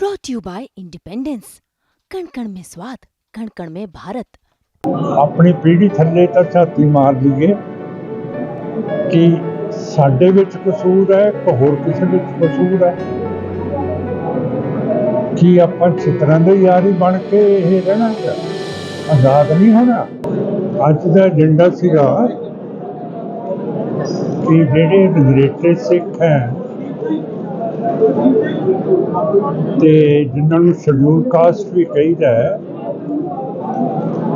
brought to you by Independence. कण कण में स्वाद कण कण में भारत ਆਪਣੀ ਪੀੜ੍ਹੀ ਥੱਲੇ ਤਾਂ ਝਾਤੀ ਮਾਰ ਲਈਏ ਕਿ ਸਾਡੇ ਵਿੱਚ ਕਸੂਰ ਹੈ ਕਿ ਹੋਰ ਕਿਸੇ ਵਿੱਚ ਕਸੂਰ ਹੈ ਕੀ ਆਪਾਂ ਚਿੱਤਰਾਂ ਦੇ ਯਾਰੀ ਬਣ ਕੇ ਇਹ ਰਹਿਣਾ ਹੈ ਆਜ਼ਾਦ ਨਹੀਂ ਹੋਣਾ ਅੱਜ ਦਾ ਏਜੰਡਾ ਸੀਗਾ ਕਿ ਜਿਹੜੇ ਨਗਰੇਟੇ ਸਿੱਖ ਹੈ ਤੇ ਜਿਨ੍ਹਾਂ ਨੂੰ ਸ਼ਡਿਊਲ ਕਾਸਟ ਵੀ ਕਹੀਦਾ ਹੈ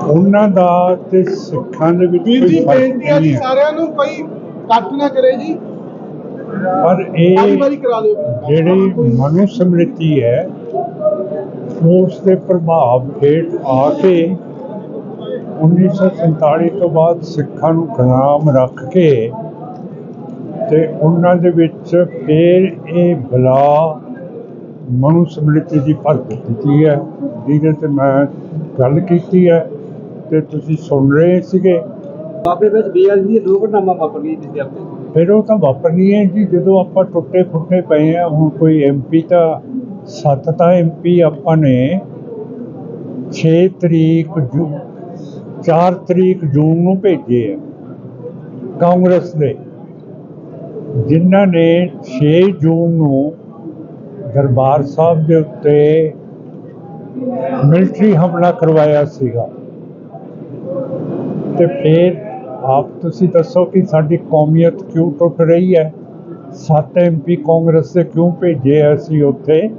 ਉਹਨਾਂ ਦਾ ਤੇ ਸਿੱਖਾਂ ਦੇ ਵਿੱਚ ਵੀਰ ਕੋਈ ਜੀ ਫ਼ਰਕ ਬੇਨਤੀ ਹੈ ਨਹੀਂ ਜੀ ਹੈ। ਸਾਰਿਆਂ ਨੂੰ ਕੋਈ ਕੱਟ ਨਾ ਕਰੇ ਜੀ। ਪਰ ਇਹ ਵਾਰੀ ਵਾਰੀ ਕਰਾ ਲਿਓ ਜਿਹੜੀ ਮਨੁ ਸਮ੍ਰਿਤੀ ਹੈ ਉਸ ਦੇ ਪ੍ਰਭਾਵ ਹੇਠ ਆ ਕੇ 1947 ਤੋਂ ਬਾਅਦ ਸਿੱਖਾਂ ਨੂੰ ਗੁਲਾਮ ਰੱਖ ਕੇ ਤੇ ਉਹਨਾਂ ਦੇ ਵਿੱਚ ਫਿਰ ਇਹ ਬਲਾ ਮਨੁ ਸਮ੍ਰਿਤੀ ਦੀ ਭਰਤ ਦਿੱਤੀ ਹੈ। ਜਿਹਦੇ ਤੇ ਮੈਂ ਗੱਲ ਕੀਤੀ ਹੈ ਤੇ ਤੁਸੀਂ ਸੁਣ ਰਹੇ ਸੀਗੇ। ਬਾਬੇ ਵਿੱਚ ਬੇਅਦਬੀ ਦੀ ਦੋ ਘਟਨਾਵਾਂ ਵਾਪਰ ਗਈ ਜਿਸ ਦੇ ਆਪਣੇ ਫਿਰ ਉਹ ਤਾਂ ਵਾਪਰਨੀ ਹੈ ਜੀ। ਜਦੋਂ ਆਪਾਂ ਟੁੱਟੇ ਫੁੱਟੇ ਪਏ ਆ ਹੁਣ ਕੋਈ ਐਮਪੀ ਤਾਂ ਸੱਤ ਤਾਂ ਐਮਪੀ ਆਪਾਂ ਨੇ। 6 ਤਰੀਕ ਜੂ 4 ਤਰੀਕ ਜੂਨ ਨੂੰ ਭੇਜੇ ਆ ਕਾਂਗਰਸ ਦੇ। ਜਿਨ੍ਹਾਂ ਨੇ 6 ਜੂਨ ਨੂੰ ਦਰਬਾਰ ਸਾਹਿਬ ਦੇ ਉੱਤੇ ਮਿਲਟਰੀ ਹਮਲਾ ਕਰਵਾਇਆ ਸੀਗਾ। ਤੇ ਫਿਰ ਆਪ ਤੁਸੀਂ ਦੱਸੋ ਕਿ ਸਾਡੀ ਕੌਮੀਅਤ ਕਿਉਂ ਟੁੱਟ ਰਹੀ ਹੈ? ਸੱਤ ਐਮਪੀ ਕਾਂਗਰਸ ਦੇ ਕਿਉਂ ਭੇਜੇ ਅਸੀਂ ਉੱਥੇ?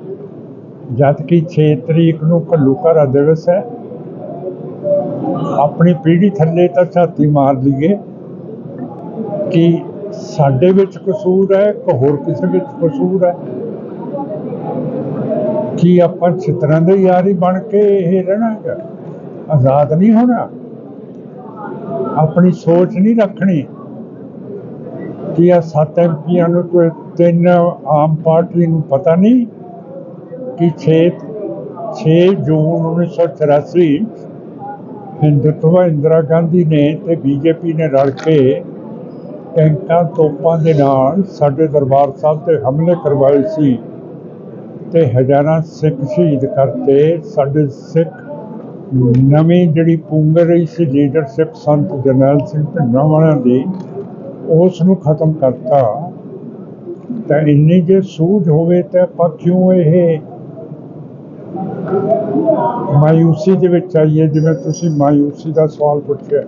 ਜਦ ਕਿ 6 ਤਰੀਕ ਨੂੰ ਘੱਲੂਘਾਰਾ ਦਿਵਸ ਹੈ। ਆਪਣੀ ਪੀੜ੍ਹੀ ਥੱਲੇ ਤਾਂ ਝਾਤੀ ਮਾਰ ਲਈਏ ਕਿ ਸਾਡੇ ਵਿੱਚ ਕਸੂਰ ਹੈ ਕਿ ਹੋਰ ਕਿਸੇ ਵਿੱਚ ਕਸੂਰ ਹੈ? ਕੀ ਆਪਾਂ ਚਿੱਤਰਾਂ ਦੇ ਯਾਰੀ ਬਣ ਕੇ ਇਹ ਰਹਿਣਾ ਹੈ ਆਜ਼ਾਦ ਨਹੀਂ ਹੋਣਾ। ਆਪਣੀ ਸੋਚ ਨਹੀਂ ਰੱਖਣੀ। ਕਿ ਆ ਸੱਤ ਐਮਪੀਆਂ ਨੂੰ ਕੋਈ ਤਿੰਨ ਆਮ ਪਾਰਟੀ ਨੂੰ ਪਤਾ ਨਹੀਂ ਕਿ 6 6 ਜੂਨ 1984 ਹਿੰਦੁਤਵਾ ਇੰਦਰਾ ਗਾਂਧੀ ਨੇ ਤੇ ਬੀਜੇਪੀ ਨੇ ਰਲ ਕੇ ਟੈਂਕਾਂ ਤੋਪਾਂ ਦੇ ਨਾਲ ਸਾਡੇ ਦਰਬਾਰ ਸਾਹਿਬ ਤੇ ਹਮਲੇ ਕਰਵਾਏ ਸੀ ਤੇ ਹਜ਼ਾਰਾਂ ਸਿੱਖ ਸ਼ਹੀਦ ਕਰਤੇ ਸਾਡੇ ਸਿੱਖ ਨਵੀਂ ਜਿਹੜੀ ਪੁੰਗਰ ਰਹੀ ਸੀ ਲੀਡਰਸ਼ਿਪ ਸੰਤ ਜਰਨੈਲ ਸਿੰਘ ਢਿੰਡਰਾਂ ਵਾਲਿਆਂ ਦੀ, ਉਸ ਨੂੰ ਖਤਮ ਕਰਤਾ। ਤਾਂ ਇੰਨੀ ਜੇ ਸੂਝ ਹੋਵੇ ਤਾਂ ਆਪਾਂ ਕਿਉਂ ਇਹ ਮਾਯੂਸੀ ਦੇ ਵਿੱਚ ਆਈਏ? ਜਿਵੇਂ ਤੁਸੀਂ ਮਾਯੂਸੀ ਦਾ ਸਵਾਲ ਪੁੱਛਿਆ।